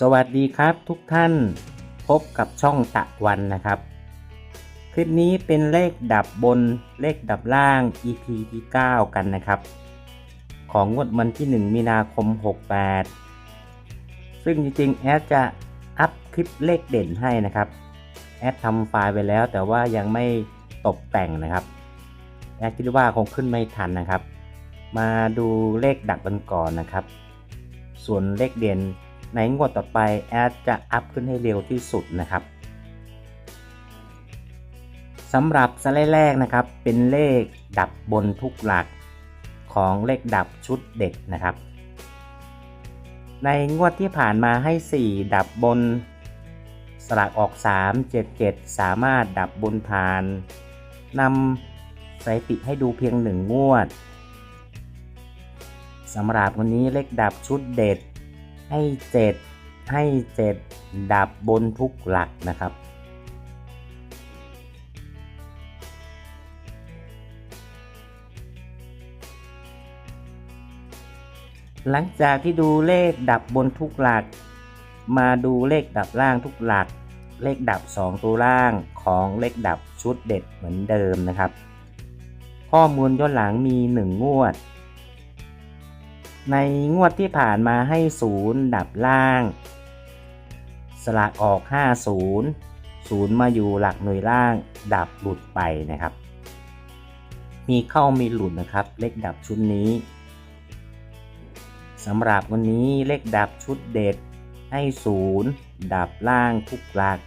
สวัสดีครับทุกท่านพบกับช่องตะวันนะครับ คลิปนี้เป็นเลขดับบนเลขดับล่าง EP ที่ 9 กันนะครับ ของงวดวันที่ 1 มีนาคม 68 ซึ่งจริงๆ แอดจะอัพคลิปเลขเด่นให้นะครับ แอดทำไฟล์ไปแล้วแต่ว่ายังไม่ตกแต่งนะครับ แอดคิดว่าคงขึ้นไม่ทันนะครับ มาดูเลขดับกันก่อนนะครับ ส่วนเลขเด่น ในงวดต่อไปแอดจะอัพขึ้นให้เร็วที่สุดนะครับสำหรับสไลด์แรกนะครับเป็นเลขดับบนทุกหลักของเลขดับชุดเด็ดนะครับ ในงวดที่ผ่านมาให้ 4 ดับบน สลักออก 3 7 7 สามารถดับบนผ่านนำสถิติให้ดูเพียง 1 งวดสำหรับวันนี้เลขดับชุดเด็ด ให้ 7 ให้ 7 ดับบนทุกหลักนะครับ หลังจากที่ดูเลขดับบนทุกหลัก มาดูเลขดับล่างทุกหลัก เลขดับ 2 ตัวล่างของเลขดับชุดเด็ดเหมือนเดิมนะครับ ข้อมูลย้อนหลังมี 1 งวด ในงวดที่ผ่านมาให้ 0 ดับล่าง สลากออก 50 0 มาอยู่หลักหน่วยล่าง ดับหลุดไปนะครับ มีเข้ามีหลุดนะครับ เลขดับชุดนี้สำหรับวันนี้เลขดับชุดเด็ดให้ 0 ดับล่างทุกหลัก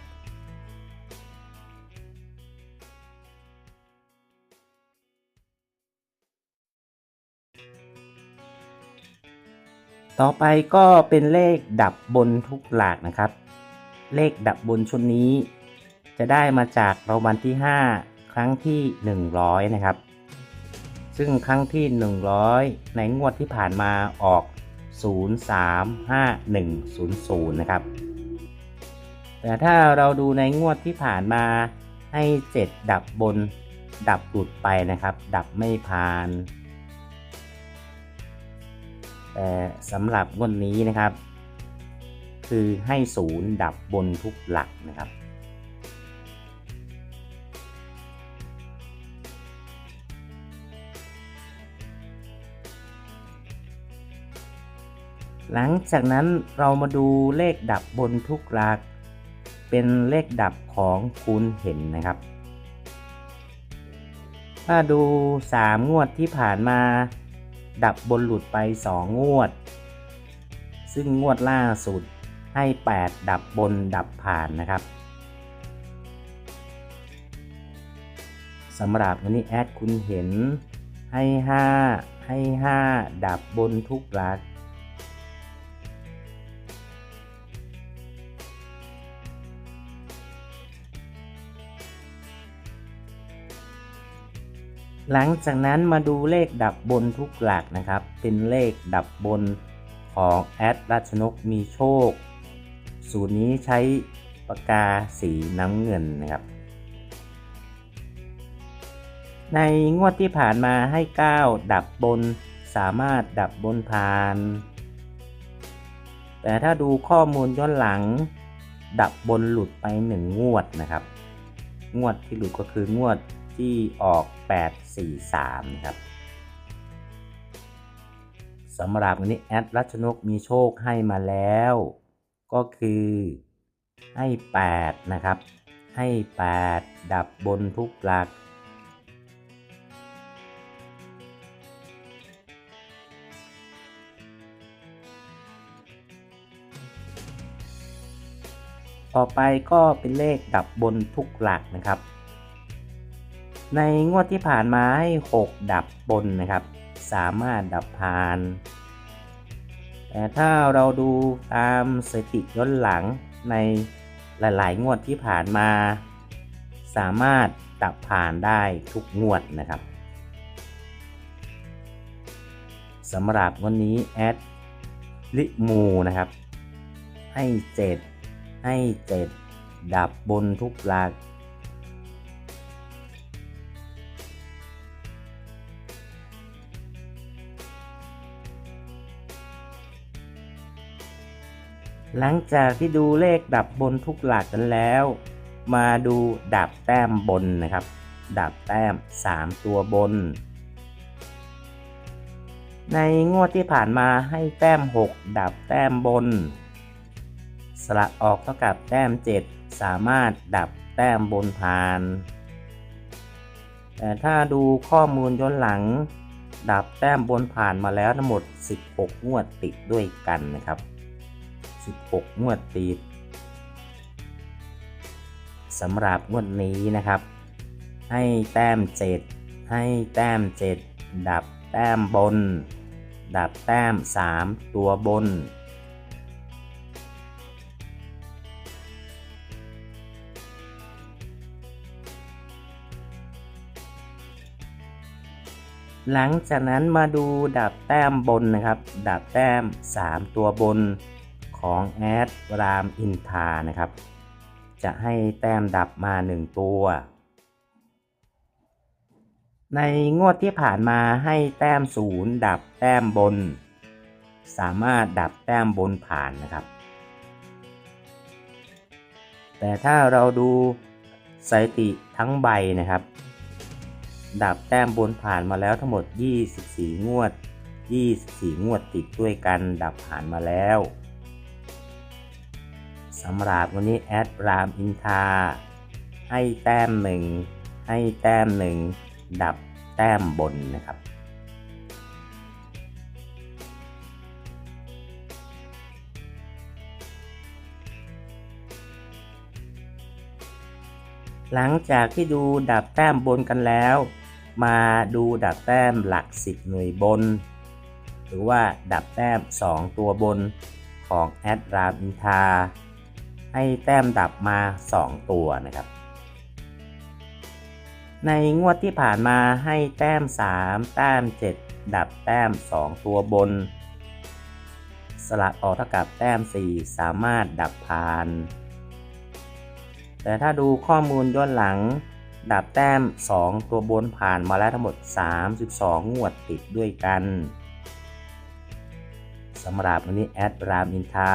ต่อไปก็เป็นเลขดับบนทุกหลักนะครับ เลขดับบนชุดนี้ จะได้มาจากรางวัลที่ 5 ครั้งที่ 100 นะครับ ซึ่งครั้งที่ 100 ในงวดที่ผ่านมาออก 035100 นะครับ แต่ถ้าเราดูในงวดที่ผ่านมาให้ 7 ดับบนดับหลุดไปนะครับ ดับไม่ผ่าน สำหรับงวดนี้นะครับ คือให้ศูนย์ดับบนทุกหลักนะครับ หลังจากนั้นเรามาดูเลขดับบนทุกหลัก เป็นเลขดับของคุณเห็นนะครับ ถ้าดู 3 งวดที่ผ่านมา ดับบนหลุดไป 2 งวด ซึ่งงวดล่าสุดให้ 8 ดับบนดับผ่านนะครับสำหรับวันนี้แอดคุณเห็นให้ 5 ให้ 5 ดับบนทุกหลัก หลังจากนั้นมาดูเลขดับบนทุกหลักนะครับ เป็นเลขดับบนของแอดรัชนกมีโชค สูตรนี้ใช้ปากกาสีน้ำเงินนะครับ ในงวดที่ผ่านมาให้ 9 ดับบนสามารถดับบนผ่าน แต่ถ้าดูข้อมูลย้อนหลัง ดับบนหลุดไป 1 งวดนะครับ งวดที่หลุดก็คืองวด ที่ออก 843 นะครับสำหรับวันนี้แอดรัชนกมีโชคให้มาแล้ว ก็คือให้ 8 นะครับ ให้ 8 ดับบนทุกหลักต่อไปก็เป็นเลขดับบนทุกหลักนะครับ ในงวดที่ผ่านมาให้ 6 ดับบนนะครับ สามารถดับผ่าน แต่ถ้าเราดูตามสถิติย้อนหลังในหลาย ๆ งวดที่ผ่านมา สามารถดับผ่านได้ทุกงวดนะครับสำหรับวันนี้แอดลิมูนะครับ ให้ 7 ให้ 7 ดับบนทุกหลัก หลังจากที่ดูเลขดับบนทุกหลักกันแล้ว มาดูดับแต้มบนนะครับ ดับแต้ม 3 ตัวบน ในงวดที่ผ่านมาให้แต้ม 6 ดับแต้มบน สละออกเท่ากับแต้ม 7 สามารถดับแต้มบนผ่าน แต่ถ้าดูข้อมูลย้อนหลัง ดับแต้มบนผ่านมาแล้วทั้งหมด 16 งวดติดด้วยกันนะครับ 16 งวดติดสำหรับงวดนี้นะครับ ให้แต้ม 7 ให้แต้ม 7 ดับแต้มบน ดับแต้ม 3 ตัวบน หลังจากนั้นมาดูดับแต้มบนนะครับ ดับแต้ม 3 ตัวบน ของแอดรามอินทานะครับ จะให้แต้มดับมา 1 ตัว ในงวดที่ผ่านมาให้แต้มศูนย์ดับแต้มบน สามารถดับแต้มบนผ่านนะครับ แต่ถ้าเราดูสถิติทั้งใบนะครับ ดับแต้มบนผ่านมาแล้วทั้งหมด 24 งวด 24 งวดติดด้วยกันดับผ่านมาแล้วำหรับวันนี้แอดรามอินทาให้แต้มหนึ่งให้แต้มหนึ่งดับแต้มบนนะครับ หลังจากที่ดูดับแต้มบนกันแล้ว มาดูดับแต้มหลักสิบหน่วยบน หรือว่าดับแต้ม 2 ตัวบนของแอดรามอินทา ให้แต้มดับมา 2 ตัวนะครับ ในงวดที่ผ่านมาให้แต้ม 3 แต้ม 7 ดับแต้ม 2 ตัวบน สลักออกเท่ากับแต้ม 4 สามารถดับผ่าน แต่ถ้าดูข้อมูลย้อนหลัง ดับแต้ม 2 ตัวบนผ่านมาแล้วทั้งหมด 32 งวดติดด้วยกันสำหรับวันนี้แอดรามอินทา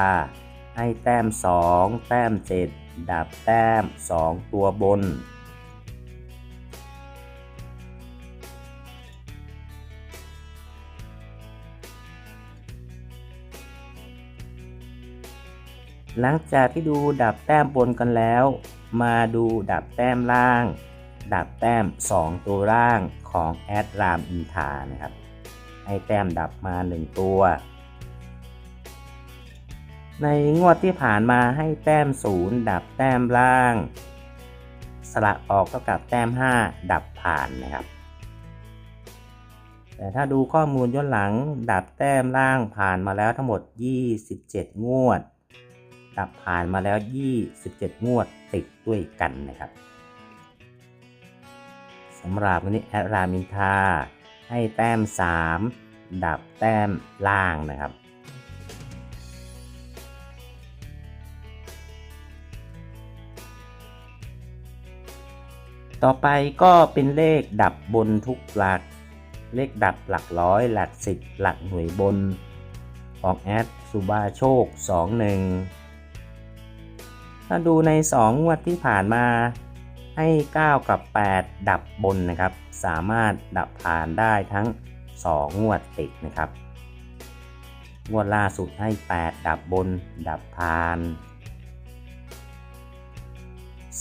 ให้แต้ม 2 แต้ม 7 ดับแต้ม 2 ตัวบน หลังจากที่ดูดับแต้มบนกันแล้ว มาดูดับแต้มล่าง ดับแต้ม 2 ตัวล่างของแอดรามอินทานะครับ ให้แต้มดับมา 1 ตัว ในงวดที่ผ่านมาให้แต้มศูนย์ดับแต้มล่างสละออกเท่ากับแต้ม 5 ดับผ่านนะครับ แต่ถ้าดูข้อมูลย้อนหลัง ดับแต้มล่างผ่านมาแล้วทั้งหมด 27 งวด ดับผ่านมาแล้ว 27 งวดติดด้วยกันนะครับสำหรับวันนี้แอดรามินทาให้แต้ม 3 ดับแต้มล่างนะครับ ต่อไปก็เป็นเลขดับบนทุกหลัก เลขดับหลักร้อย หลักสิบหลักหน่วยบนของแอดสุบาโชค 21 ถ้าดูใน 2 งวดที่ผ่านมาให้ 9 กับ 8 ดับบนนะครับ สามารถดับผ่านได้ทั้ง 2 งวดติดนะครับ งวดล่าสุดให้ 8 ดับบน ดับผ่าน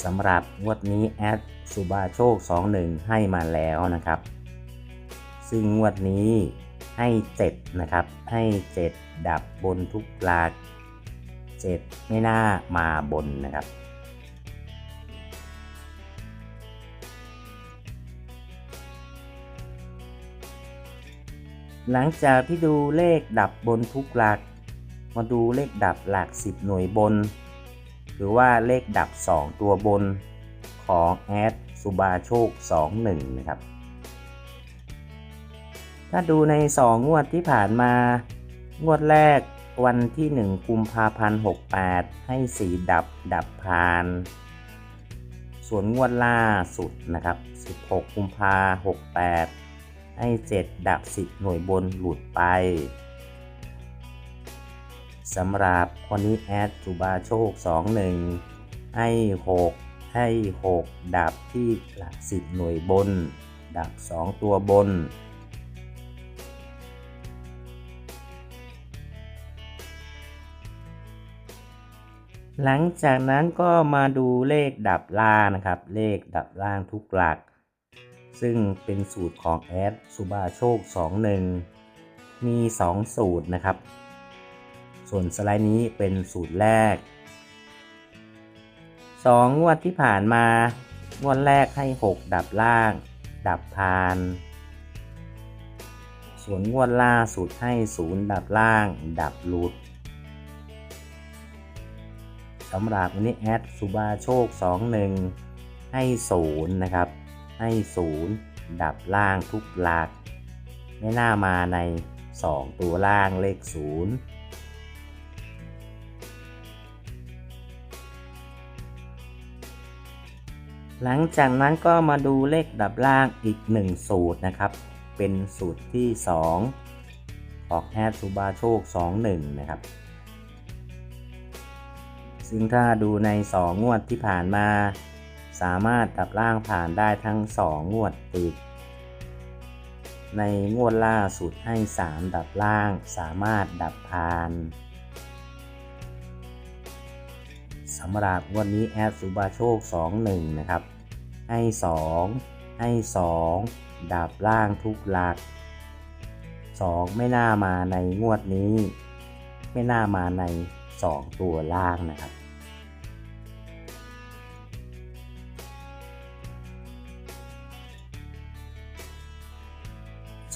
สำหรับงวดนี้แอด สุบาโชค 21 ให้มาแล้วนะครับ ซึ่งงวดนี้ให้ 7 นะครับ ให้ 7 ดับบนทุกลัก7ไม่น่ามาบนนะครับ หลังจากที่ดูเลขดับบนทุกหลัก มาดูเลขดับหลัก 10 หน่วยบน หรือว่าเลขดับ 2 ตัวบน ของแอดสุบาโชค 21 นะครับ ถ้าดูใน 2 งวดที่ผ่านมา งวดแรกวันที่ 1 กุมภาพันธ์ 68 ให้ 4 ดับดับผ่าน ส่วนงวดล่าสุดนะครับ 16 กุมภา68 ให้ 7 ดับ 10 หน่วยบนหลุดไปสำหรับคนนี้แอดสุบาโชค 21 ให้ 6 ให้ 6 ดับที่หลักสิบหน่วยบน ดับ 2 ตัวบน หลังจากนั้นก็มาดูเลขดับล่างนะครับ เลขดับล่างทุกหลัก ซึ่งเป็นสูตรของแอดสุบาโชค 21 มี 2 สูตรนะครับ ส่วนสไลด์นี้เป็นสูตรแรก 2 งวดที่ผ่านมา งวดแรกให้ 6 ดับล่าง ดับพาน ส่วนงวดล่าสุดให้ 0 ดับล่าง ดับหลุดสำหรับวันนี้แอดสุบาโชค 21 ให้ 0 นะครับ ให้ 0 ดับล่างทุกหลัก ไม่น่ามาใน 2 ตัวล่างเลข 0 หลังจากนั้นก็มาดูเลขดับล่างอีก 1 สูตรนะครับ เป็นสูตรที่2ของแอดสุบาโชค 21 นะครับ ซึ่งถ้าดูใน 2 งวดที่ผ่านมา สามารถดับล่างผ่านได้ทั้ง 2 งวดติด ในงวดล่าสุดให้ 3 ดับล่างสามารถดับผ่าน สำหรับวดนี้แอดสุบาโชค 21 นะครับ ให้ 2 ให้ 2 ดับล่างทุกหลัก 2 ไม่น่ามาในงวดนี้ ไม่น่ามาใน 2 ตัวล่างนะครับ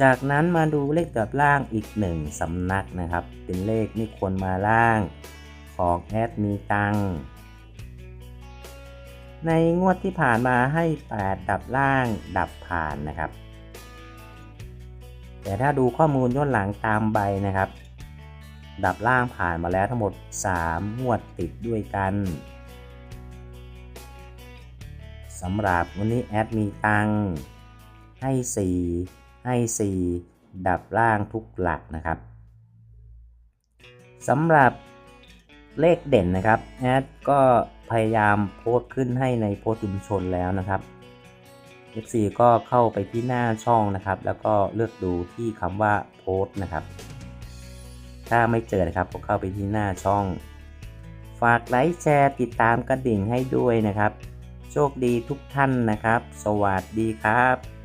จากนั้นมาดูเลขดับล่างอีกหนึ่งสำนักนะครับ เป็นเลขนี่ควรมาล่างของแอดมีตังค์ ในงวดที่ผ่านมาให้ 8 ดับล่างดับผ่านนะครับ แต่ถ้าดูข้อมูลย้อนหลังตามใบนะครับ ดับล่างผ่านมาแล้วทั้งหมด 3 งวดติดด้วยกันสำหรับวันนี้แอดมีตังค์ให้ 4 ให้ 4 ดับล่างทุกหลักนะครับสำหรับ เลขเด่นนะครับแอดก็พยายามโพสต์ขึ้นให้ในโพสต์ชุมชนแล้วนะครับ FC ก็เข้าไปที่หน้าช่องนะครับ แล้วก็เลือกดูที่คำว่าโพสต์นะครับ ถ้าไม่เจอนะครับก็เข้าไปที่หน้าช่อง ฝากไลค์แชร์ติดตามกระดิ่งให้ด้วยนะครับ โชคดีทุกท่านนะครับ สวัสดีครับ